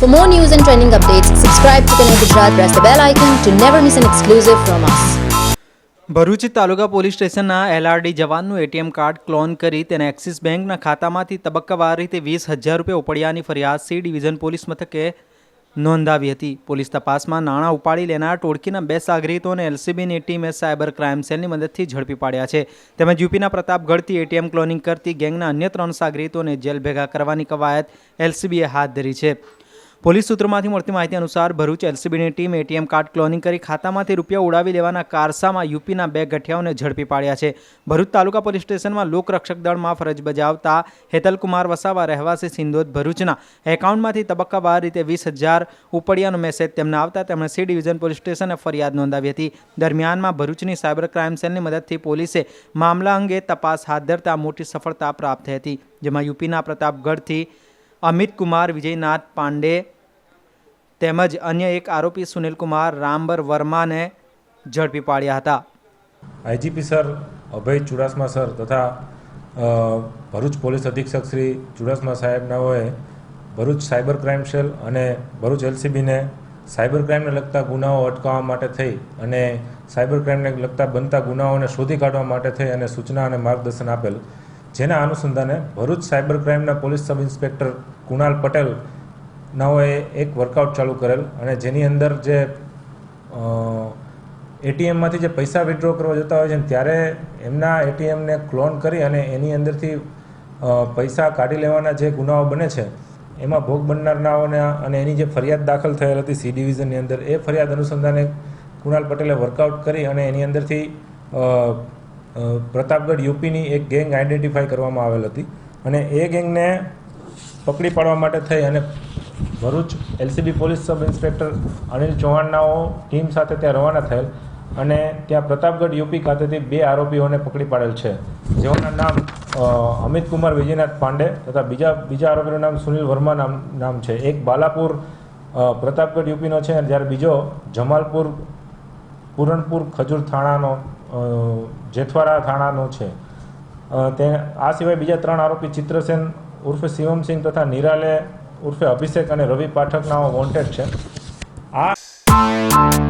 For more news and trending updates, subscribe to Connect Gujarat, press the bell icon to never miss an exclusive from us. Bharuch taluka police સ્ટેશનના LRD જવાનનું ATM card clone કરી તેને axis બેંકના ખાતામાંથી તબક્કાવાર રીતે વીસ હજાર રૂપિયા ઉપડ્યાની ફરિયાદ સી ડિવિઝન પોલીસ મથકે નોંધાવી હતી. પોલીસ તપાસમાં નાણાં ઉપાડી લેનાર ટોળકીના બે સાગરીતોને એલસીબીની ટીમે સાયબર ક્રાઇમ સેલની મદદથી ઝડપી પાડ્યા છે. તેમજ યુપીના પ્રતાપગઢથી એટીએમ ક્લોનિંગ કરતી ગેંગના અન્ય ત્રણ સાગરીતોને જેલ ભેગા કરવાની કવાયત એલસીબીએ હાથ ધરી છે. પોલીસ સૂત્રોમાંથી મળતી માહિતી અનુસાર ભરૂચ એલસીબીની ટીમ એટીએમ કાર્ડ ક્લોનિંગ કરી ખાતામાંથી રૂપિયા ઉડાવી લેવાના કારસામાં યુપીના બે ગઠિયાઓને ઝડપી પાડ્યા છે. ભરૂચ તાલુકા પોલીસ સ્ટેશનમાં લોકરક્ષક દળમાં ફરજ બજાવતા હેતલકુમાર વસાવા રહેવાસી સિંદોદ ભરૂચના એકાઉન્ટમાંથી તબક્કાવાર રીતે વીસ હજાર ઉપડિયાનો મેસેજ તેમને આવતા તેમણે સી ડિવિઝન પોલીસ સ્ટેશને ફરિયાદ નોંધાવી હતી. દરમિયાનમાં ભરૂચની સાયબર ક્રાઇમ સેલની મદદથી પોલીસે મામલા અંગે તપાસ હાથ ધરતા મોટી સફળતા પ્રાપ્ત થઈ હતી, જેમાં યુપીના પ્રતાપગઢથી અમિત કુમાર, વિજયનાથ પાંડે તેમજ અન્ય એક આરોપી સુનિલકુમાર રામબર વર્માને ઝડપી પાડ્યા હતા. IGP sir, Abhay Chudasama sir તથા ભરૂચ પોલીસ અધિક્ષક શ્રી ચુડાસમા સાહેબનાઓએ ભરૂચ સાયબર ક્રાઇમ સેલ અને ભરૂચ એલસીબીને સાયબર ક્રાઇમને લગતા ગુનાઓ અટકાવવા માટે થઈ અને સાયબર ક્રાઇમને લગતા બનતા ગુનાઓને શોધી કાઢવા માટે થઈ અને સૂચના અને માર્ગદર્શન આપેલ જેના અનુસંધાને Bharuch cyber ક્રાઇમના police sub inspector Kunal Patel નાઓએ એક વર્કઆઉટ ચાલુ કરેલ અને જેની અંદર જે એટીએમમાંથી જે પૈસા વિડ્રો કરવા જતા હોય છે ત્યારે એમના એટીએમને ક્લોન કરી અને એની અંદરથી પૈસા કાઢી લેવાના જે ગુનાઓ બને છે, એમાં ભોગ બનનારનાઓને અને એની જે ફરિયાદ દાખલ થયેલ હતી સી ડિવિઝનની અંદર, એ ફરિયાદ અનુસંધાને કુણાલ પટેલે વર્કઆઉટ કરી અને એની અંદરથી પ્રતાપગઢ યુપીની એક ગેંગ આઈડેન્ટિફાઈ કરવામાં આવેલ હતી અને એ ગેંગને પકડી પાડવા માટે થઈ અને Bharuch LCB police sub inspector Anil ચૌહાણનાઓ team સાથે ત્યાં રવાના થયેલ અને ત્યાં પ્રતાપગઢ યુપી ખાતેથી બે આરોપીઓને પકડી પાડેલ છે. જેઓના નામ અમિત કુમાર વિજયનાથ પાંડે તથા બીજા બીજા આરોપીનું નામ સુનિલ વર્મા નામ નામ છે. એક બાલાપુર પ્રતાપગઢ યુપીનો છે અને જ્યારે બીજો જમાલપુર પૂરણપુર ખજૂર થાણાનો જેઠવારા થાણાનો છે. તે, આ સિવાય બીજા ત્રણ આરોપી ચિત્રસેન ઉર્ફે શિવમસિંહ તથા નિરાલે ઉર્ફે અભિષેક અને રવિ પાઠકના વોન્ટેડ છે. આ